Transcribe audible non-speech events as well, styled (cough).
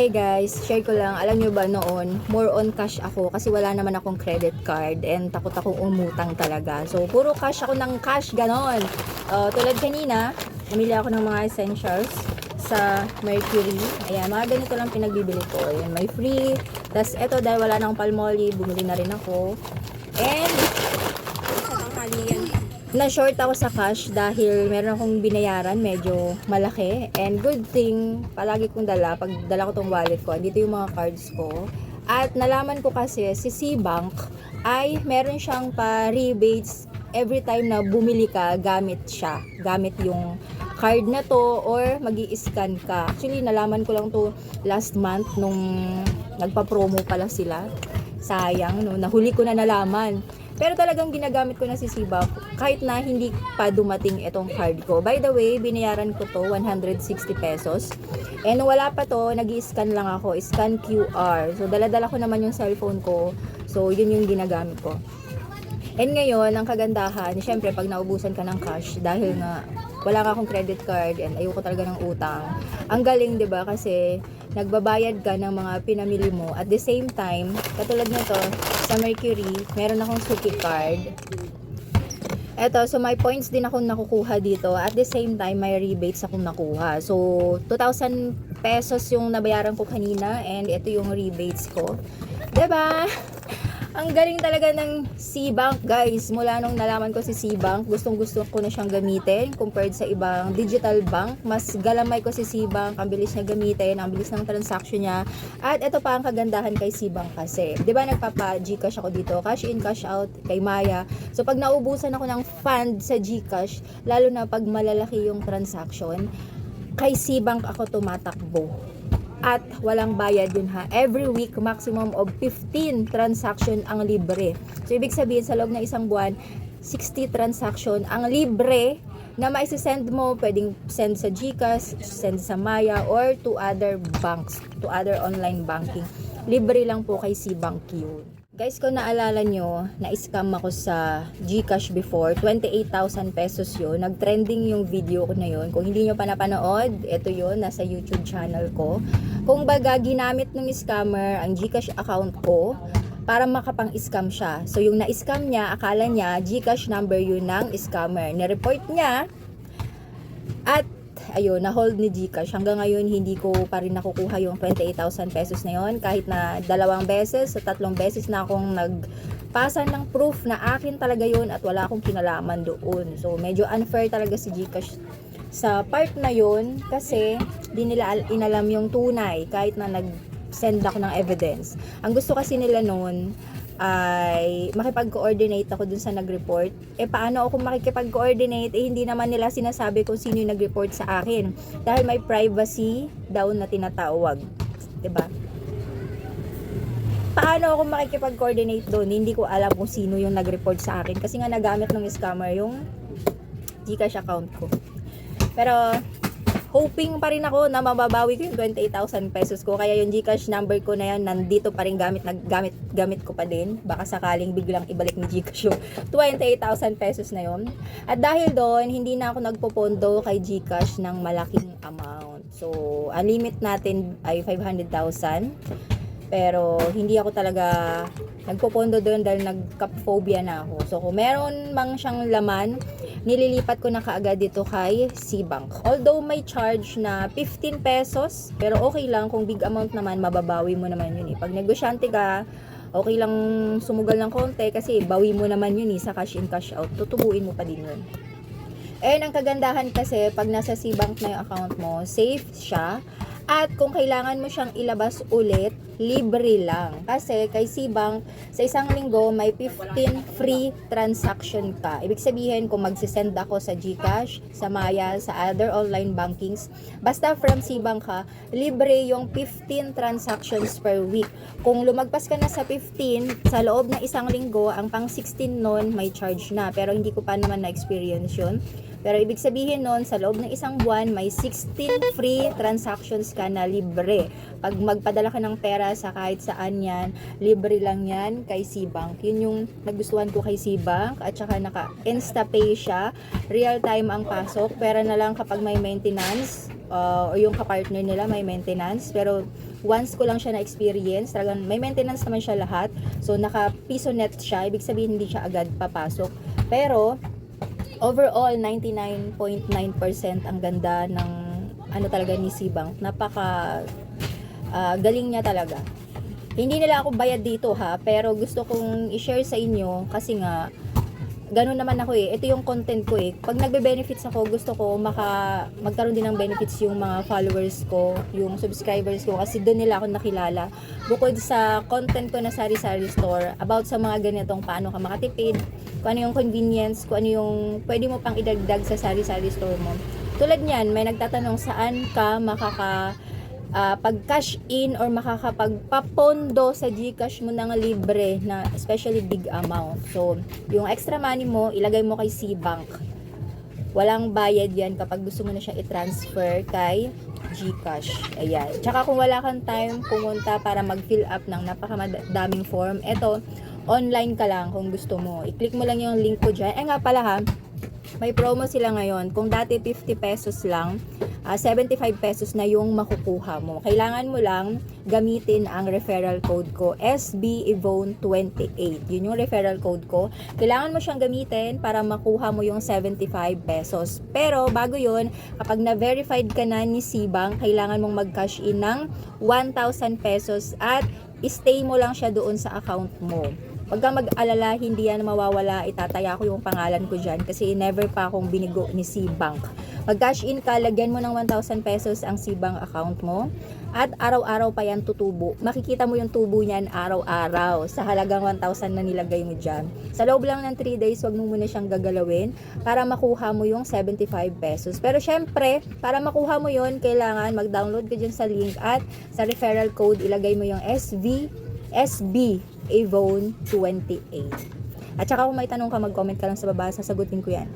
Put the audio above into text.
Hey guys, share ko lang. Alam nyo ba noon, more on cash ako kasi wala naman akong credit card and takot akong umutang talaga. So, puro cash ako ng cash, ganon. Uh, tulad kanina, namili ako ng mga essentials sa Mercury. Ayan, mga ganito lang pinagbibili ko. Ayan, may free. Tapos, eto dahil wala na akong palmolive, bumili na rin ako. And, na short ako sa cash dahil meron akong binayaran medyo malaki. And good thing palagi kong dala pag dala ko tong wallet ko dito yung mga cards ko. At nalaman ko kasi si C-Bank ay meron siyang pa rebates every time na bumili ka gamit siya. Gamit yung card na to or mag scan ka. Actually nalaman ko lang to last month nung nagpa-promo pala sila. Sayang no? Nahuli ko na nalaman pero talagang ginagamit ko na si Siba kahit na hindi pa dumating itong card ko. By the way, binayaran ko to 160 pesos. And wala pa to, nag scan lang ako. Scan QR. So, dala-dala ko naman yung cellphone ko. So, yun yung ginagamit ko. And ngayon, ang kagandahan, syempre, pag naubusan ka ng cash, dahil nga wala ka akong credit card and ayoko talaga ng utang. Ang galing, 'di ba? Kasi nagbabayad ka ng mga pinamili mo. At the same time, katulad nito, sa Mercury, meron akong Suki card. Eto, so may points din akong nakukuha dito. At the same time, may rebates akong nakuha. So, 2,000 pesos yung nabayaran ko kanina and ito yung rebates ko. ba? Ang galing talaga ng C-Bank, guys. Mula nung nalaman ko si C-Bank, gustong gusto ko na siyang gamitin compared sa ibang digital bank. Mas galamay ko si C-Bank, ang bilis niya gamitin, ang bilis ng transaction niya. At ito pa ang kagandahan kay C-Bank kasi. 'Di ba nagpapa GCash ako dito, cash in, cash out kay Maya. So pag naubusan ako ng fund sa GCash, lalo na pag malalaki yung transaction, kay C-Bank ako tumatakbo at walang bayad yun ha. Every week, maximum of 15 transaction ang libre. So, ibig sabihin, sa loob ng isang buwan, 60 transaction ang libre na maisisend mo, pwedeng send sa GCash, send sa Maya, or to other banks, to other online banking. Libre lang po kay C-Bank yun. Guys, kung naalala nyo, na-scam ako sa GCash before, 28,000 pesos yun. Nag-trending yung video ko na yun. Kung hindi nyo pa napanood, ito yun, nasa YouTube channel ko. Kung baga, ginamit ng scammer ang GCash account ko para makapang-scam siya. So, yung na-scam niya, akala niya, GCash number yun ng scammer. Nireport niya, at ayun, na-hold ni Gcash. Hanggang ngayon, hindi ko pa rin nakukuha yung 28,000 pesos na yon Kahit na dalawang beses, sa tatlong beses na akong nagpasa ng proof na akin talaga yon at wala akong kinalaman doon. So, medyo unfair talaga si Gcash sa part na yon kasi di nila al- inalam yung tunay kahit na nag-send ako ng evidence. Ang gusto kasi nila noon ay makipag-coordinate ako dun sa nag-report. Eh, paano ako makikipag-coordinate? Eh, hindi naman nila sinasabi kung sino yung nag-report sa akin. Dahil may privacy daw na tinatawag. ba? Paano ako makikipag-coordinate doon? Hindi ko alam kung sino yung nag-report sa akin. Kasi nga nagamit ng scammer yung Gcash account ko. Pero, hoping pa rin ako na mababawi ko yung 28,000 pesos ko. Kaya yung Gcash number ko na yan, nandito pa rin gamit, naggamit, gamit ko pa din. Baka sakaling biglang ibalik ni Gcash yung (laughs) 28,000 pesos na yon. At dahil doon, hindi na ako nagpopondo kay Gcash ng malaking amount. So, ang limit natin ay 500,000. Pero hindi ako talaga nagpopondo doon dahil nagkap-phobia na ako. So kung meron mang siyang laman, nililipat ko na kaagad dito kay C-Bank. Although may charge na 15 pesos, pero okay lang kung big amount naman, mababawi mo naman yun eh. Pag negosyante ka, okay lang sumugal ng konti kasi bawi mo naman yun eh sa cash in cash out. Tutubuin mo pa din yun. And ang kagandahan kasi pag nasa C-Bank na yung account mo, safe siya. At kung kailangan mo siyang ilabas ulit, libre lang. Kasi kay C-Bank, sa isang linggo, may 15 free transaction ka. Ibig sabihin, kung magsisend ako sa GCash, sa Maya, sa other online bankings, basta from C-Bank ka, libre yung 15 transactions per week. Kung lumagpas ka na sa 15, sa loob ng isang linggo, ang pang 16 nun, may charge na. Pero hindi ko pa naman na-experience yun. Pero ibig sabihin nun, sa loob ng isang buwan, may 16 free transactions ka na libre. Pag magpadala ka ng pera sa kahit saan yan, libre lang yan kay Cbank. Yun yung nagustuhan ko kay Cbank at saka naka Instapay siya. Real time ang pasok. Pera na lang kapag may maintenance uh, o yung kapartner nila may maintenance. Pero once ko lang siya na-experience, talagang may maintenance naman siya lahat. So naka piso net siya. Ibig sabihin hindi siya agad papasok. Pero overall 99.9% ang ganda ng ano talaga ni Cbank. Napaka ah, galing niya talaga. Hindi nila ako bayad dito ha, pero gusto kong i-share sa inyo kasi nga ganun naman ako eh. Ito yung content ko eh. Pag nagbe-benefits ako, gusto ko maka magkaroon din ng benefits yung mga followers ko, yung subscribers ko kasi doon nila ako nakilala. Bukod sa content ko na sari-sari store about sa mga ganitong paano ka makatipid, kung ano yung convenience, kung ano yung pwede mo pang idagdag sa sari-sari store mo. Tulad niyan, may nagtatanong saan ka makaka ah, pag cash in or makakapagpapondo sa GCash mo ng libre na especially big amount. So, yung extra money mo, ilagay mo kay Cbank. Walang bayad yan kapag gusto mo na siya i-transfer kay GCash. Ayan. Tsaka kung wala kang time pumunta para mag-fill up ng napakamadaming form, eto, online ka lang kung gusto mo. I-click mo lang yung link ko dyan. Eh nga pala ha, may promo sila ngayon. Kung dati 50 pesos lang, ah, 75 pesos na yung makukuha mo. Kailangan mo lang gamitin ang referral code ko, SBEVONE28. Yun yung referral code ko. Kailangan mo siyang gamitin para makuha mo yung 75 pesos. Pero bago yun, kapag na-verified ka na ni Cbank, kailangan mong mag-cash in ng 1,000 pesos at stay mo lang siya doon sa account mo. Huwag kang mag-alala, hindi yan mawawala. Itataya ko yung pangalan ko dyan kasi never pa akong binigo ni Cbank. Mag-cash in ka, lagyan mo ng 1,000 pesos ang Cbank account mo at araw-araw pa yan tutubo. Makikita mo yung tubo niyan araw-araw sa halagang 1,000 na nilagay mo dyan. Sa loob lang ng 3 days, wag mo muna siyang gagalawin para makuha mo yung 75 pesos. Pero syempre, para makuha mo yon kailangan mag-download ka dyan sa link at sa referral code, ilagay mo yung SV, SB, Avon 28. At saka kung may tanong ka, mag-comment ka lang sa baba, sasagutin ko yan.